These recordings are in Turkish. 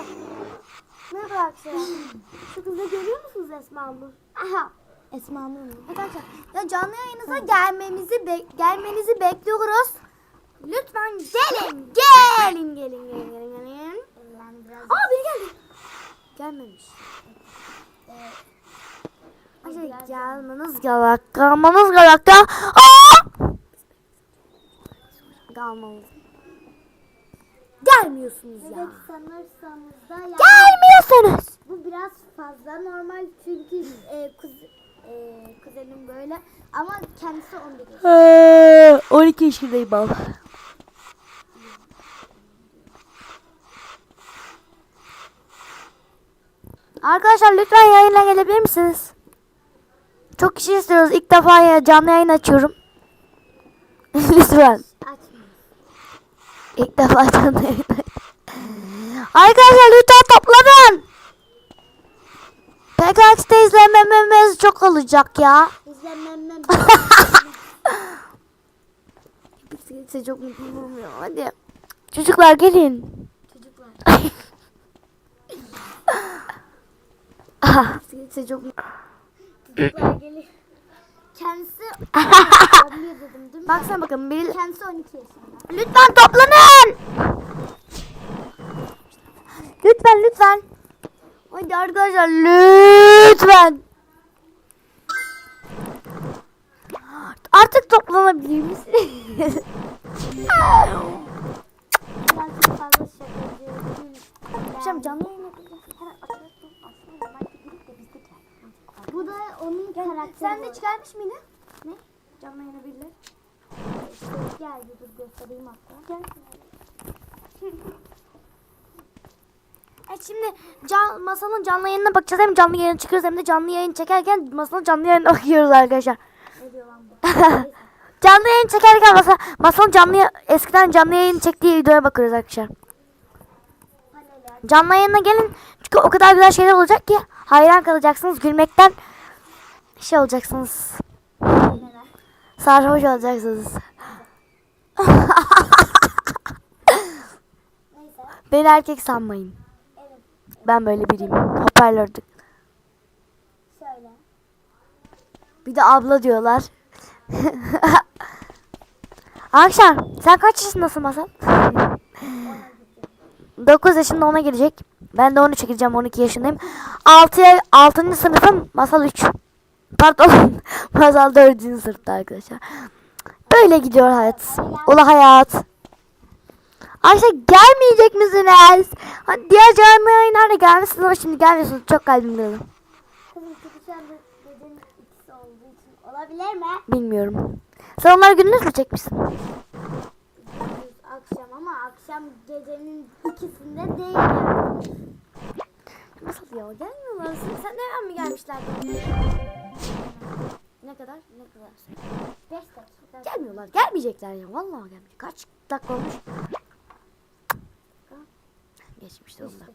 Merhaba. Merhaba arkadaşlar. Şu kızı görüyor musunuz Esma Nur? Aha. Esma Nur mu? Arkadaşlar ya canlı yayınıza gelmemizi be- gelmenizi bekliyoruz. Lütfen gelin. Gelin gelin gelin gelin gelin. Aa biri geldi. Gelmemiş. Arkadaşlar gelmeniz gerek. Gelmeniz gerek. Aa! Gelmeniz. Gelmiyorsunuz ya. Evet sanırsanız da yani Gelmiyorsunuz. bu biraz fazla normal çünkü e, kuz, e, kuzenim böyle ama kendisi 11 yaşında. 12 yaşındayım ben. Arkadaşlar lütfen yayına gelebilir misiniz? Çok kişi istiyoruz. İlk defa ya- canlı yayın açıyorum. lütfen. İlk defa canlı yayın Arkadaşlar lütfen toplanın. PKX'de izlemememiz çok olacak ya. İzlemem Kimse çok mutlu olmuyor. Hadi. Çocuklar gelin. çocuklar. Kimse çok Çocuklar gelir. Kendisi 11 dedim değil mi? Baksana bakın bir Kendisi 12 yaşında. Lütfen toplanın. Lütfen lütfen. Hadi arkadaşlar lütfen. Artık toplanabilir misiniz? Ben çok fazla şakacı. Akşam canlı yayın yapacağız. Hemen açalım. Aslında normalde girip de biz de gel. Bu da onun karakteri. Sen de çıkarmış mıydın? Ne? Canlı yayına birileri. Geldi dur göstereyim hatta. Gel. Evet şimdi can, masanın canlı yayınına bakacağız. Hem canlı yayın çıkıyoruz hem de canlı yayın çekerken masanın canlı yayınına bakıyoruz arkadaşlar. Ne diyor lan bu? Canlı yayın çekerken masa, masanın canlı eskiden canlı yayın çektiği videoya bakıyoruz arkadaşlar. Canlı yayına gelin çünkü o kadar güzel şeyler olacak ki hayran kalacaksınız gülmekten şey olacaksınız. Sarhoş olacaksınız. Neyse. Beni erkek sanmayın. Evet. Ben böyle biriyim. Hoparlördük. Şöyle. Bir de abla diyorlar. Akşam sen kaç yaşındasın Masal? 9 yaşında ona girecek. Ben de onu çekeceğim 12 yaşındayım. 6 6. sınıfım Masal 3. Pardon. Masal 4. sınıfta arkadaşlar. Böyle gidiyor hayat. Ola hayat. Arkadaşlar gelmeyecek misiniz? Hadi diğer canlı yayınlarda gelmişsiniz ama şimdi gelmiyorsunuz. Çok kalbim kırıldı. Olabilir mi? Bilmiyorum. Sen onları gündüz mü çekmişsin? Akşam ama akşam gecenin ikisinde değil. Nasıl ya? Gelmiyorlar. Sen, sen neden mi gelmişler? ne kadar? Ne kadar? 5 dakika. Gelmiyorlar. Gelmeyecekler ya. Vallahi gelmeyecek. Kaç dakika olmuş? Geçmişti onlar.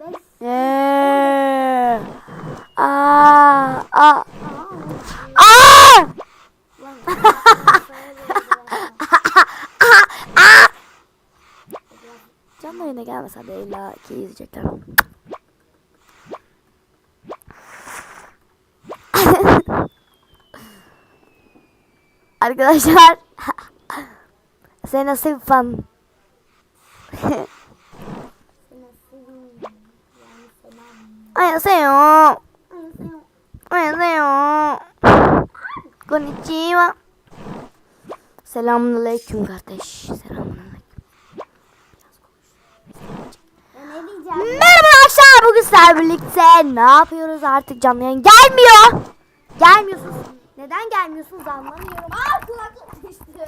5. Eee. Aa, aa. Aa! Canlı yayına gelmese de illa ki izleyecekler. Arkadaşlar sen nasıl bir fan? 안녕하세요. 안녕하세요. Konnichiwa. Selamünaleyküm kardeş. Selamünaleyküm. Sizlerle birlikte ne yapıyoruz artık canlı yayın gelmiyor. Gelmiyorsunuz. Neden gelmiyorsunuz anlamıyorum. Aa kulaklık düştü.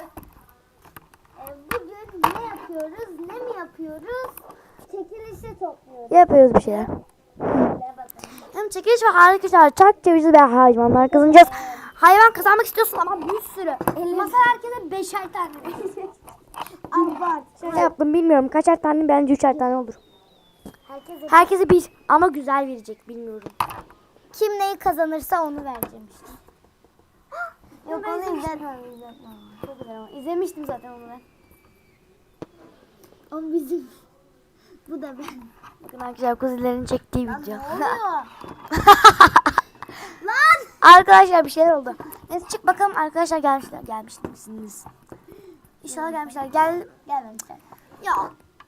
Ee, bugün ne yapıyoruz? Ne mi yapıyoruz? Çekilişi topluyoruz. Yapıyoruz bir şeyler. Hem çekiliş var arkadaşlar. Çak cevizi ve hayvanlar kazanacağız. Hayvan kazanmak istiyorsun ama bir sürü. Masa herkese beşer tane. Abart. Yaptım bilmiyorum. Kaçar tane bence üçer tane olur. Herkese Herkese bir ama güzel verecek bilmiyorum. kim neyi kazanırsa onu vereceğim işte. Yok onu izlemiştim. izletmem. Çok güzel ama. İzlemiştim zaten onu ben. O bizim. Bu da ben. Bakın arkadaşlar kuzilerin çektiği video. ne oluyor? Lan! arkadaşlar bir şeyler oldu. Neyse çık bakalım arkadaşlar gelmişler. Gelmiş misiniz? İnşallah gelmişler. Gel. Gelmemişler. Ya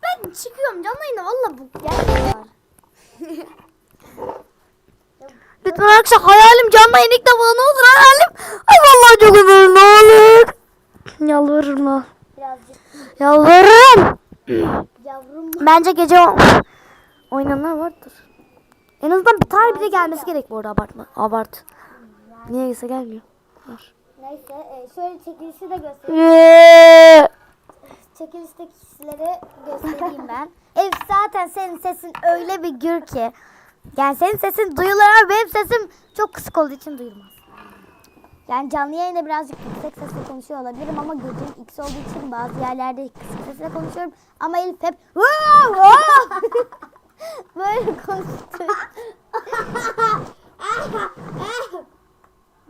ben çıkıyorum canlı yayına valla bu gelmiyorlar. Lütfen arkadaşlar hayalim canlı yayın ilk defa ne olur hayalim. Ay vallahi çok olur ne olur. Yalvarırım lan. Yalvarırım. yavrum. Bence gece o- oynayanlar vardır. En azından bir tane bile gelmesi gerek bu arada abartma. Abart. Niye ise gelmiyor. Var. Neyse e, şöyle çekilişi de göstereyim. Çekilişteki kişileri göstereyim ben. Elif zaten senin sesin öyle bir gür ki. Yani senin sesin duyulur ama benim sesim çok kısık olduğu için duyulmaz. Yani canlı yayında birazcık yüksek sesle konuşuyor olabilirim ama gözüm X olduğu için bazı yerlerde kısık sesle konuşuyorum. Ama Elif hep böyle konuştuğu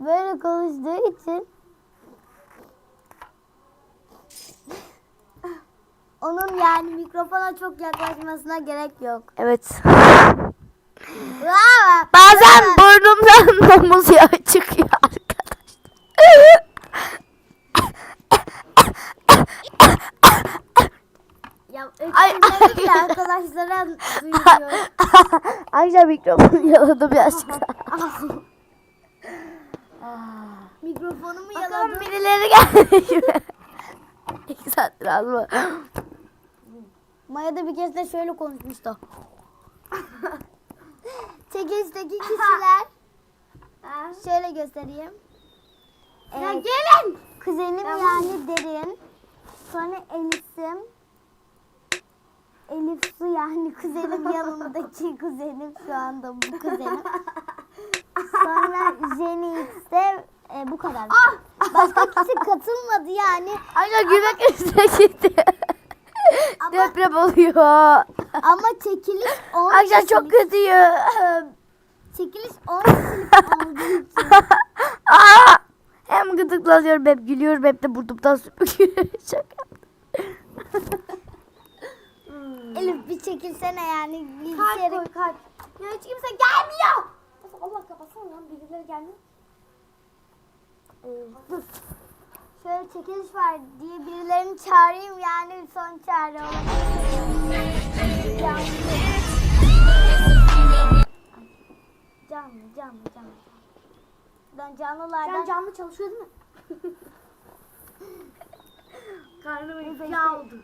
böyle konuştuğu için onun yani mikrofona çok yaklaşmasına gerek yok. Evet. Bazen burnumdan domuz yağı çıkıyor arkadaşlar. Ya öksürmek arkadaşlara duyuyor. Ayşe mikrofonu yaladı birazcık daha. Mikrofonumu Bakalım yaladı. birileri gelmiş mi? İki saattir ağzıma. Maya da bir kez de şöyle konuşmuştu. Çekilişteki kişiler şöyle göstereyim. Ya Evet, gelin. kuzenim yani Derin. Sonra Elif'im. Elif Su yani kuzenim yanındaki kuzenim şu anda bu kuzenim. Sonra Jenny X'de e, bu kadar. Başka kişi katılmadı yani. Ayşe gülmek üstüne gitti. Ama- Deprem oluyor. Ama çekiliş 10 Ayşe çok kötüyüm. Çekiliş 10 kişilik olduğu için. Aa! Hem gıdıklanıyorum hem gülüyorum hem de burnumdan süpürüyorum. Şaka. Elif bir çekilsene yani. Bilgisayarı. kalp. Ya hiç kimse gelmiyor. Allah kapatsana lan birileri gelmiyor. Şöyle çekiliş var diye birilerini çağırayım yani son çağrı olabilir. Canlı, canlı, canlı. Ben canlılardan... canlı çalışıyor değil mi? Karnım yağ oldu.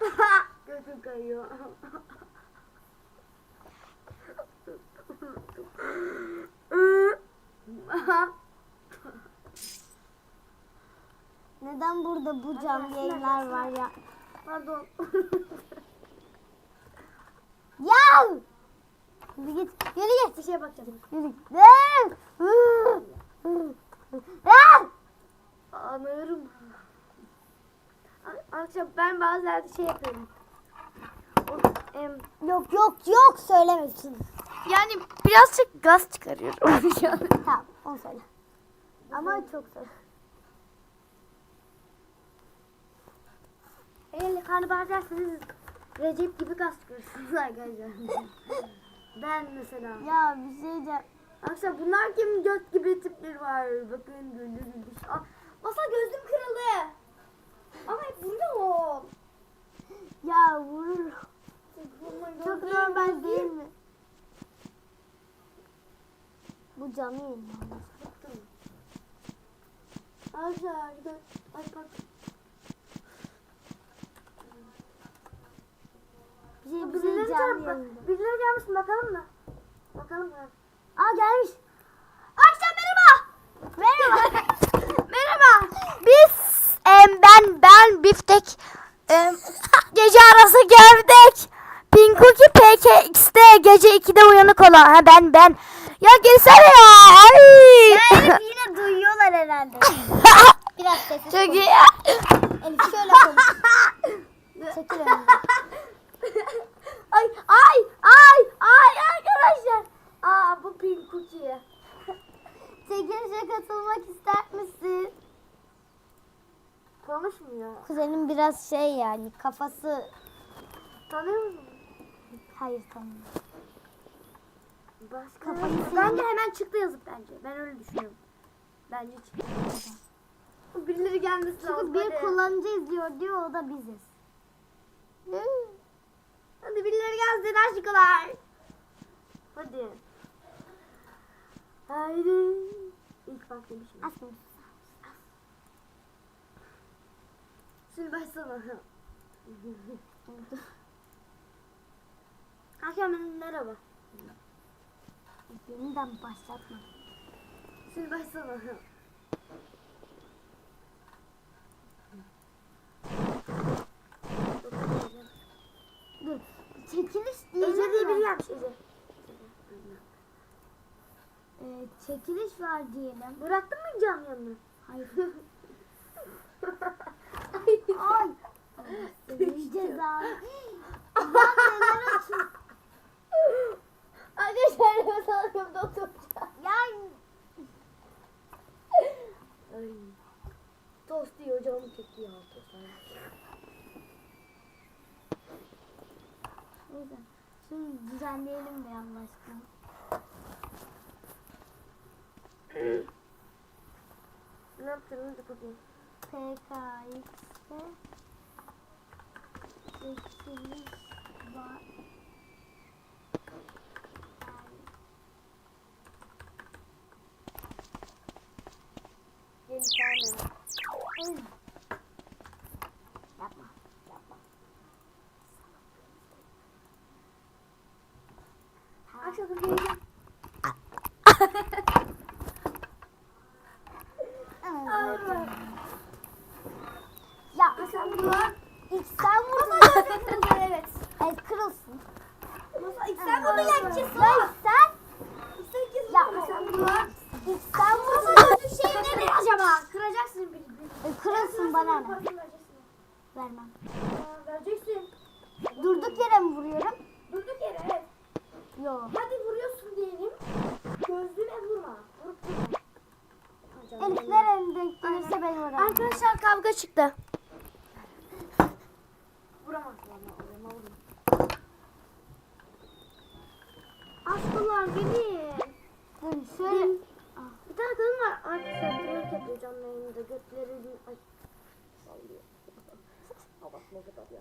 Gözüm kayıyor. Neden burada bu canlı yayınlar var ya? Pardon. Ya! Yürü git, yürü git. Bir şeye bakacağım. Yürü git. Anlıyorum. Akşam ben bazen şey yapıyorum. Yok yok yok söylemesin. Yani birazcık gaz çıkarıyorum şu an. Tamam onu söyle. Ama çok söyle. Eğer karnabahar derseniz Recep gibi gaz çıkarırsınız arkadaşlar. ben mesela. Ya bir şey diyeceğim. Arkadaşlar bunlar kim göt gibi tipleri var. Bakın gibi. Aa, Masa gözüm kırıldı. Ama hep vuruyor. Ya vurur. Çok normal değil mi? Bu canlı yayın. Arkadaşlar Ay bak. Bir bir şey Birileri, canlı yayında. birileri gelmiş mi bakalım mı? Bakalım mı? Aa gelmiş. Akşam merhaba. Merhaba. Merhaba. Biz em, ben ben biftek em, gece arası gevdek. Pinkuki PKX'de gece 2'de uyanık olan. Ha ben ben. Ya gelsene ya. Ay. Elif yine duyuyorlar herhalde. Biraz sessiz Çok konuş. iyi. Elif şöyle konuş. Çekil önüne. ay ay ay ay arkadaşlar. Aa bu Pinkuki. Çekilişe katılmak ister misin? Konuşmuyor. Kuzenim biraz şey yani kafası Tanıyor musun? hayır tamam. Başka Kafayı Bence hemen çıktı yazıp bence. Ben öyle düşünüyorum. Bence çıktı. Birileri gelmesi lazım. Çünkü bir hadi. kullanıcı izliyor diyor o da biziz. Hadi birileri gelsin aşkılar. Hadi. Haydi. İlk bak demişim. Aslında Şimdi başsana. Hakem merhaba. Yeniden başlatma. Şimdi başsana. Dur. Çekiliş Ece diyelim diye biri gelmiş Ece. Ee, çekiliş var diyelim. Bıraktın mı cam yanına? Hayır. Ay. Senin cezanı. Ben neler açıyorum. Arkadaşlar ben salonumda oturacağım. Yani Ay. Tost diyor canım çekti ya tost. neyse. Şimdi düzenleyelim de Allah aşkına. Ne yaptın hadi bakayım. PKX'te çekiliş var. Yeni tane. Ay. Yapma. Yapma. Akşam geleceğim. Evet. Ya Akşam bunu. ilk sen vurdun. evet. Ay kırılsın. Bunu yakacağız. Ya sen. Ya vurdun. Masanın şey nedir acaba? Kıracaksın bir. E, kırılsın bana ne? Vermem. Vereceksin. Durduk yere mi vuruyorum? Durduk yere evet. Yo. Hadi vuruyorsun diyelim. Gözlüğüne vurma. Vurup durma. Elif nereye denk gelirse ben vururum. Arkadaşlar kavga çıktı. Vuramazsın ama Aşklar gelin. Dur şöyle. Bir tane kadın var. Arkadaşlar twerk yapıyor canlı yayında. Götlerini ay sallıyor. Abartma o kadar ya.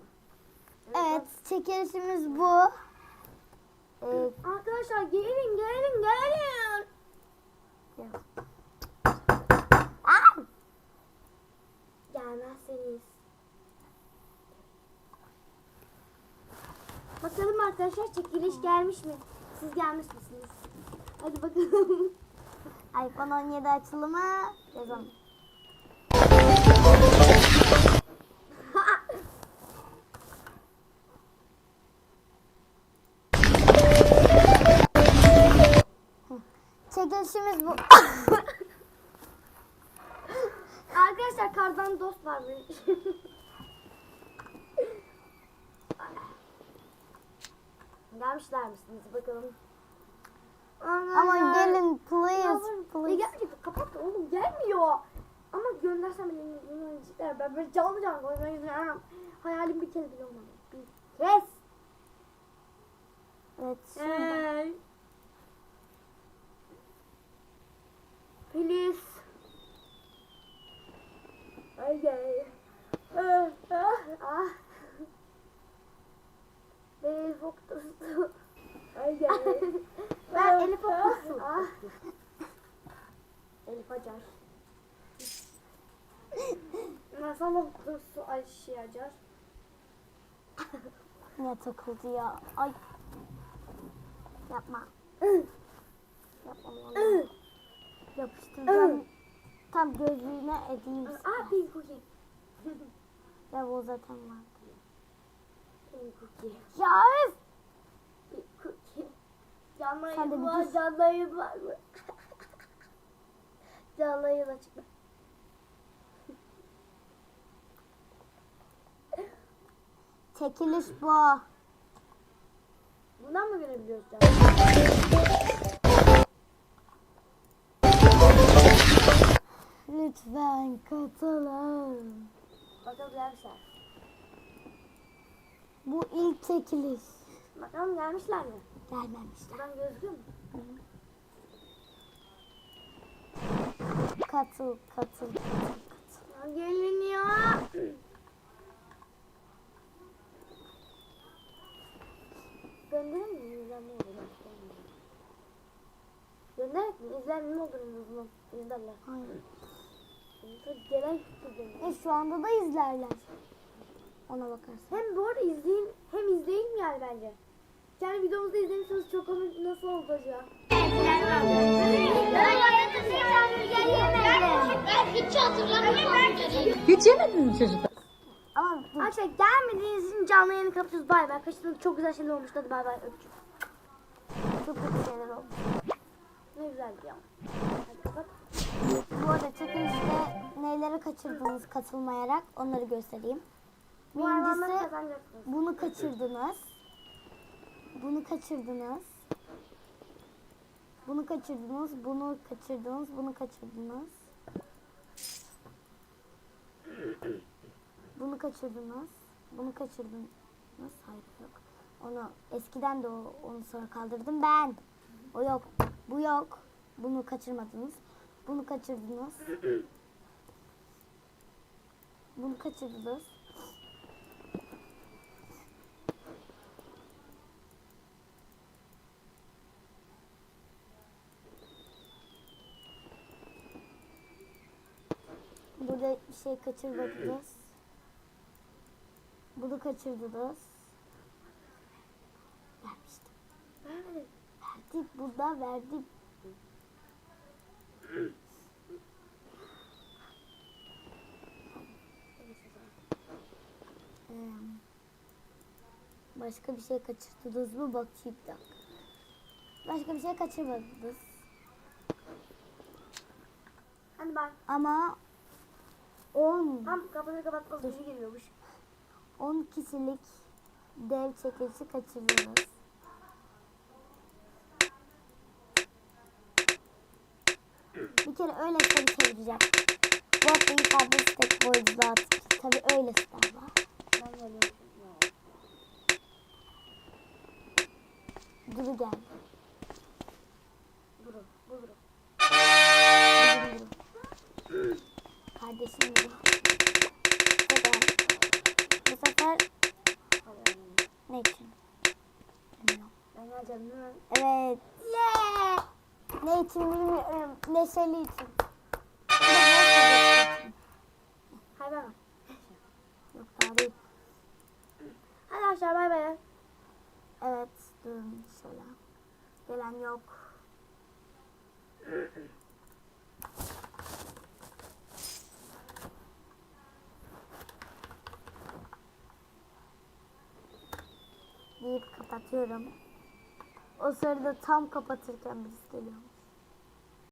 Evet çekilişimiz bu. Ee, Arkadaşlar gelin gelin gelin. Aa! Gelmezseniz. Bakalım arkadaşlar çekiliş gelmiş mi? Siz gelmiş misiniz? Hadi bakalım. iPhone 17 açılımı yazalım. Çekilişimiz bu. Arkadaşlar kardan dost var benim. Gelmişler misiniz bakalım. Ama gelin please E please. gelmeyecek kapat da oğlum gelmiyor. Ama göndersem dinleyecekler. Ben böyle canlı canlı koymayı izliyorum. Hayalim bir kez bile olmadı. Bir kez. Evet. Hey. Please. Okay. Ah, ah, ah. Beni fokustu. Okay. Ben Elif Okusu. Ah. Elif Acar. Masal okusu Ayşe Acar. Ne takıldı ya? Ay. Yapma. Yapma vallahi. Yapıştıracağım. Tam gözlüğüne edeyim. Ah Pink Cookie. Ya o zaten var. Pink Cookie. Ya öf! Pink Cookie. Canlı yayın bir var, canlı yayın var mı? canlı yayın açık Çekiliş bu. Bundan mı görebiliyoruz? Lütfen katılın. Bakalım gelmişler. Bu ilk çekiliş. Bakalım gelmişler mi? Gelmemişler. Buradan gözüküyor mu? Katıl, katıl, katıl, katıl. Gelin ya. Gönderir mi? İzlenme olur. Gönderek mi? İzlenme olur azından? İzlerler. Hayır. Gelen E şu anda da izlerler. Ona bakarsın. Hem bu arada izleyin, hem izleyin yani bence. Yani videomuzda izlemişsiniz çok komik nasıl oldu acaba? Hiç hatırlamıyorum. Hiç yemedin mi çocuklar? Arkadaşlar gelmediğiniz için canlı yayını kapatıyoruz. Bay bay. Kaçtığınız çok güzel şeyler olmuş. Hadi bay bay. Öpücük. çok kötü şeyler oldu. Ne güzeldi ya. Hadi kapat. Bu arada çekilişte neleri kaçırdınız katılmayarak onları göstereyim. Birincisi bunu kaçırdınız. Bunu kaçırdınız. Bunu kaçırdınız, bunu kaçırdınız, bunu kaçırdınız. Kaçırdınız. Bunu kaçırdınız. Hayır yok. Onu eskiden de o, onu sonra kaldırdım ben. O yok. Bu yok. Bunu kaçırmadınız. Bunu kaçırdınız. Bunu kaçırdınız. Burada bir şey kaçırmadınız. Bunu kaçırdınız. Vermiştim. Vermedim. Verdik burada verdik. Ee, Başka bir şey kaçırdınız mı bakayım bir dakika. Başka bir şey kaçırmadınız. Hadi bay. Ama 10 Tam kapatır kapatmaz bir şey geliyormuş. 10 kişilik dev çekilişi kaçırdınız. Bir kere öyle seni çevireceğim. Bu hafta yukarıda tek boyutu dağıtıp tabii öyle sınav var. Duru geldi. Duru. Bu Duru. Kardeşim Duru. Sefer ne için? Bilmiyorum. Evet. Yeah! Ne için bilmiyorum. Neşeli için. Bir de Bozkır'da için. Hay bay bay. Yok daha değil. Hadi arkadaşlar bay bay. Evet durun şöyle. Gelen yok. deyip kapatıyorum. O sırada tam kapatırken birisi geliyormuş.